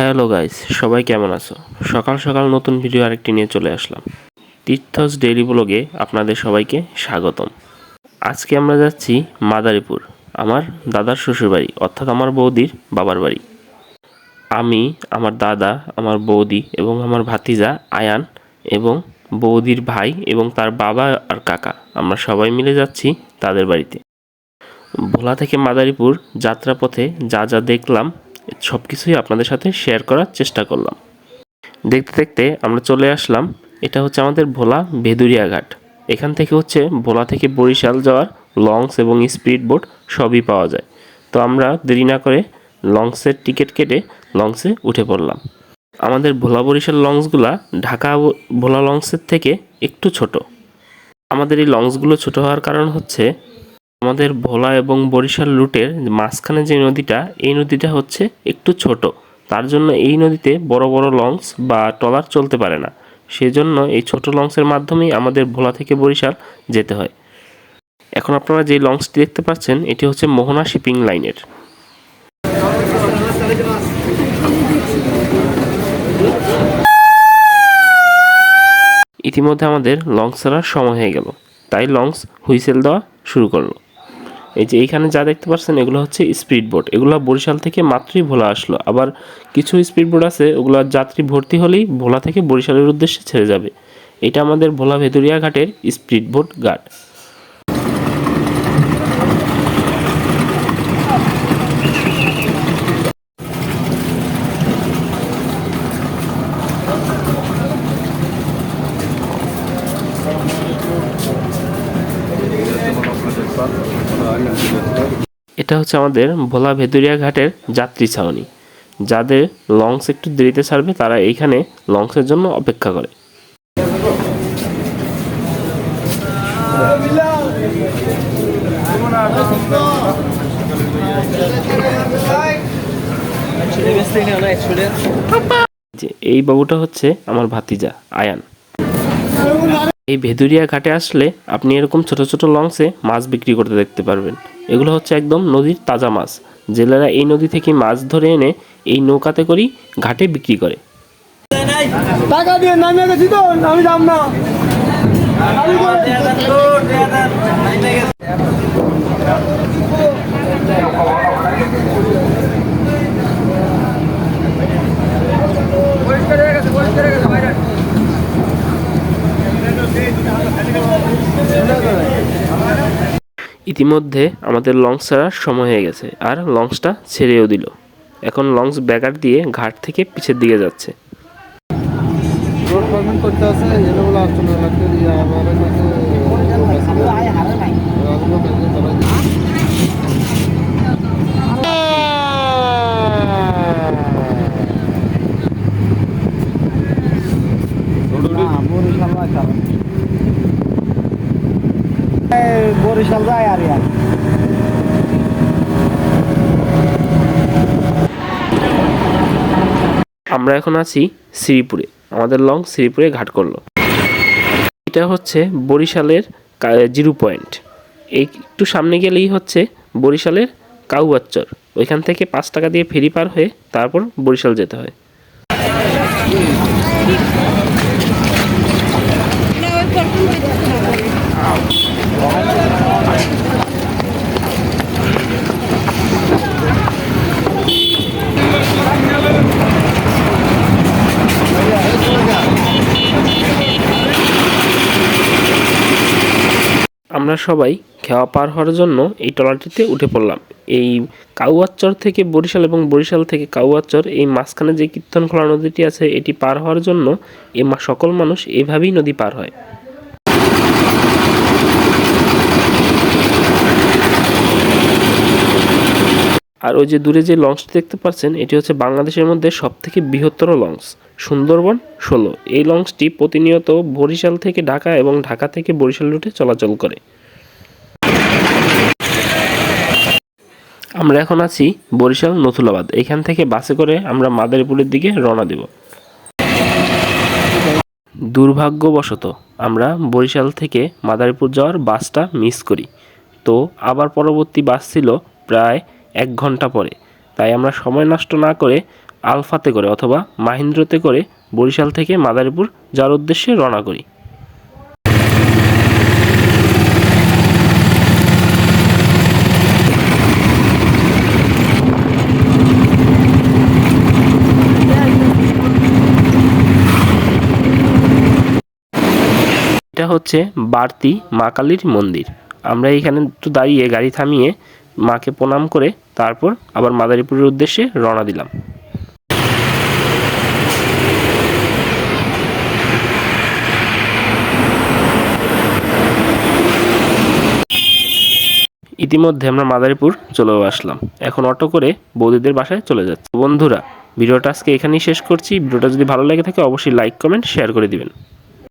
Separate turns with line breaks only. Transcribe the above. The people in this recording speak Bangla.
হ্যালো গাইস, সবাই কেমন আছো? সকাল সকাল নতুন ভিডিও আরেকটি নিয়ে চলে আসলাম। তীর্থস ডেইলি ব্লগে আপনাদের সবাইকে স্বাগতম। আজকে আমরা যাচ্ছি মাদারীপুর, আমার দাদার শ্বশুরবাড়ি, অর্থাৎ আমার বৌদির বাবার বাড়ি। আমি, আমার দাদা, আমার বৌদি এবং আমার ভাতিজা আয়ান এবং বৌদির ভাই এবং তার বাবা আর কাকা, আমরা সবাই মিলে যাচ্ছি তাদের বাড়িতে। ভোলা থেকে মাদারীপুর যাত্রাপথে যা যা দেখলাম সব কিছুই আপনাদের সাথে শেয়ার করার চেষ্টা করলাম। দেখতে দেখতে আমরা চলে আসলাম। এটা হচ্ছে আমাদের ভোলা ভেদুরিয়া ঘাট। এখান থেকে হচ্ছে ভোলা থেকে বরিশাল যাওয়ার লঞ্চ এবং স্পিড বোট সবই পাওয়া যায়। তো আমরা দেরি না করে লঞ্চের টিকিট কেটে লঞ্চে উঠে পড়লাম। আমাদের ভোলা বরিশাল লঞ্চগুলা ঢাকা ভোলা লঞ্চের থেকে একটু ছোট। আমাদের এই লঞ্চগুলো ছোট হওয়ার কারণ হচ্ছে আমাদের ভোলা এবং বরিশাল রুটের মাঝখানে যে নদীটা, এই নদীটা হচ্ছে একটু ছোট। তার জন্য এই নদীতে বড় বড় লঞ্চ বা ট্রলার চলতে পারে না। সেজন্য এই ছোট লঞ্চের মাধ্যমেই আমাদের ভোলা থেকে বরিশাল যেতে হয়। এখন আপনারা যে লঞ্চটি দেখতে পাচ্ছেন, এটি হচ্ছে মোহনা শিপিং লাইনের। ইতিমধ্যে আমাদের লঞ্চ ছাড়ার সময় হয়ে গেল। তাই লঞ্চ হুইসেল দেওয়া শুরু করল। এই যে এইখানে যা দেখতে পাচ্ছেন, এগুলো হচ্ছে স্পিড বোট এগুলো বরিশাল থেকে মাত্রই ভোলা আসলো। আবার কিছু স্পিড বোট আছে, ওগুলো যাত্রী ভর্তি হলেই ভোলা থেকে বরিশালের উদ্দেশ্যে ছেড়ে যাবে। এটা আমাদের ভোলা ভেদুরিয়া ঘাটের স্পিড বোট ঘাট। এটা হচ্ছে আমাদের ভোলা ভেদুরিয়া ঘাটের যাত্রী ছাউনি। যাদের লঞ্চ একটু দেরিতে ছাড়বে, তারা এইখানে লঞ্চের জন্য অপেক্ষা করে। এই বাবুটা হচ্ছে আমার ভাতিজা, আয়ান। এই ভেদুরিয়া ঘাটে আসলে আপনি এরকম ছোট ছোট লঞ্চে মাছ বিক্রি করতে দেখতে পারবেন। এগুলো হচ্ছে একদম নদীর তাজা মাছ। জেলেরা এই নদী থেকে মাছ ধরে এনে এই নৌকাতে করেই ঘাটে বিক্রি করে।
টাকা দিয়ে নামিয়ে গেছি তো আমি যাম না।
ইতিমধ্যে আমাদের লঞ্চ ছাড়ার সময় হয়ে গেছে আর লঞ্চটা ছেড়েও দিল। এখন লঞ্চ ব্যাগার দিয়ে ঘাট থেকে পিছের দিকে যাচ্ছে
পারমিট করতে আছে এনে বলে আসছো না লাগতে দিয়ে আমার কাছে বরিশাল যায় আর
আমরা এখন আছি শ্রীপুরে। আমাদের লং শ্রীপুরে ঘাট করল। এটা হচ্ছে বরিশালের জিরো পয়েন্ট। একটু সামনে গেলেই হচ্ছে বরিশালের কাউবাচ্চর। ওইখান থেকে পাঁচ টাকা দিয়ে ফেরি পার হয়ে তারপর বরিশাল যেতে হয়। আমরা সবাই খেওয়া পার হওয়ার জন্য এই ট্রলারটিতে উঠে পড়লাম। এই কাউয়াচ্চর থেকে বরিশাল এবং বরিশাল থেকে কাউয়াচ্চর এই মাঝখানে যে কীর্তনখোলা নদীটি আছে, এটি পার হওয়ার জন্য এ সকল মানুষ এভাবেই নদী পার হয়। আর ওই যে দূরে যে লঞ্চটি দেখতে পাচ্ছেন, এটি হচ্ছে বাংলাদেশের মধ্যে সবথেকে বৃহত্তর লঞ্চ, সুন্দরবন ষোলো। এই লঞ্চটি প্রতিনিয়ত বরিশাল থেকে ঢাকা এবং ঢাকা থেকে বরিশাল রুটে চলাচল করে। আমরা এখন আছি বরিশাল, নথুলাবাদ। এখান থেকে বাসে করে আমরা মাদারীপুরের দিকে রওনা দেব। দুর্ভাগ্যবশত আমরা বরিশাল থেকে মাদারীপুর যাওয়ার বাসটা মিস করি। তো আবার পরবর্তী বাস ছিল প্রায় এক ঘণ্টা পরে। তাই আমরা সময় নষ্ট না করে আলফাতে করে অথবা মাহিন্দ্রতে করে বরিশাল থেকে মাদারীপুর যাওয়ার উদ্দেশ্যে রওনা করি। এটা হচ্ছে বাড়তি মা কালীর মন্দির। আমরা এখানে একটু দাঁড়িয়ে গাড়ি থামিয়ে মাকে প্রণাম করে তারপর আবার মাদারীপুরের উদ্দেশ্যে রওনা দিলাম। ইতিমধ্যে আমরা মাদারীপুর চলেও আসলাম। এখন অটো করে বৌদিদের বাসায় চলে যাচ্ছি। বন্ধুরা, ভিডিওটা আজকে এখানেই শেষ করছি। ভিডিওটা যদি ভালো লেগে থাকে, অবশ্যই লাইক কমেন্ট শেয়ার করে দিবেন।